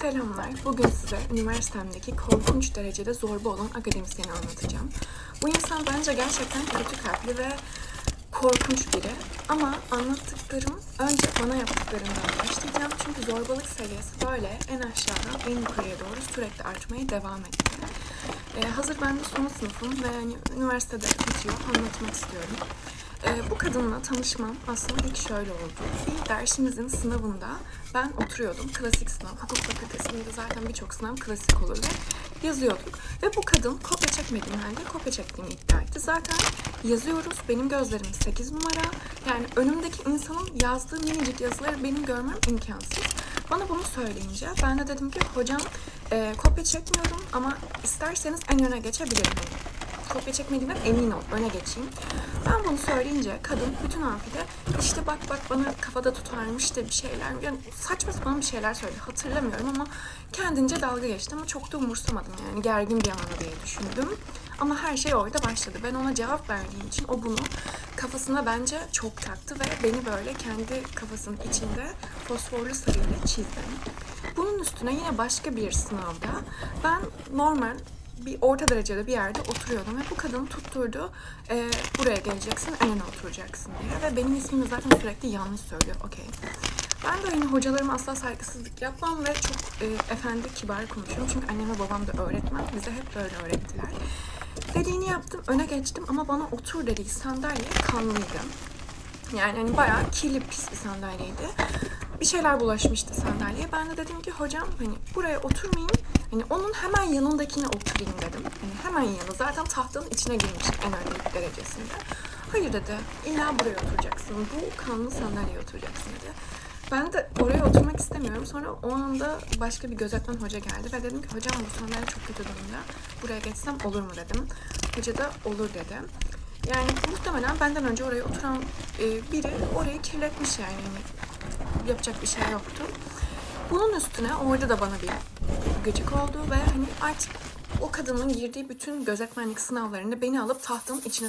Selamlar. Bugün size üniversitemdeki korkunç derecede zorba olan akademisyeni anlatacağım. Bu insan bence gerçekten kötü kalpli ve korkunç biri. Ama anlattıklarım önce bana yaptıklarından başlayacağım. Çünkü zorbalık seviyesi böyle en aşağıdan en yukarıya doğru sürekli artmaya devam etti. Ee, hazır ben de son sınıfım ve hani üniversitede bitiyor. Anlatmak istiyorum. Ee, bu kadınla tanışmam aslında ilk şöyle oldu. Bir dersimizin sınavında ben oturuyordum. Klasik sınav, hukuk fakültesinde zaten birçok sınav klasik olur ve yazıyorduk. Ve bu kadın kopya çekmediğim halde kopya çektiğimi iddia etti. Zaten yazıyoruz. Benim gözlerim 8 numara. Yani önümdeki insanın yazdığı minicik yazıları benim görmem imkansız. Bana bunu söyleyince ben de dedim ki hocam e, kopya çekmiyorum ama isterseniz en öne geçebilirim. Kopya çekmediğimden emin ol, öne geçeyim. Ben bunu söyleyince kadın bütün amfide işte bak bak bana kafada tutarmış da bir şeyler. Yani saçma sapan bir şeyler söyledi. Hatırlamıyorum ama kendince dalga geçti ama çok da umursamadım yani gergin bir anı diye düşündüm. Ama her şey orada başladı. Ben ona cevap verdiğim için o bunu kafasına bence çok taktı ve beni böyle kendi kafasının içinde fosforlu sarıyla çizdi. Bunun üstüne yine başka bir sınavda ben normal bir orta derecede bir yerde oturuyordum ve bu kadın tutturdu e, buraya geleceksin en öne oturacaksın diye ve benim ismimi zaten sürekli yanlış söylüyor okey. Ben de yine hocalarıma asla saygısızlık yapmam ve çok e, efendi kibar konuşuyorum çünkü annem ve babam da öğretmen bize hep böyle öğrettiler. Dediğini yaptım öne geçtim ama bana otur dediği sandalye kanlıydı. Yani hani bayağı kirli pis bir sandalyeydi. Bir şeyler bulaşmıştı sandalyeye. Ben de dedim ki hocam hani buraya oturmayın. Hani onun hemen yanındakine oturayım dedim. Hani hemen yanı. Zaten tahtanın içine girmiş en derecesinde. Hayır dedi. İlla buraya oturacaksın. Bu kanlı sandalyeye oturacaksın dedi. Ben de oraya oturmak istemiyorum. Sonra o anda başka bir gözetmen hoca geldi ve dedim ki hocam bu sandalye çok kötü durumda. Buraya geçsem olur mu dedim. Hoca da olur dedi. Yani muhtemelen benden önce oraya oturan e, biri orayı kirletmiş yani. Yani yapacak bir şey yoktu. Bunun üstüne orada da bana bir gıcık oldu ve hani artık o kadının girdiği bütün gözetmenlik sınavlarında beni alıp tahtanın içine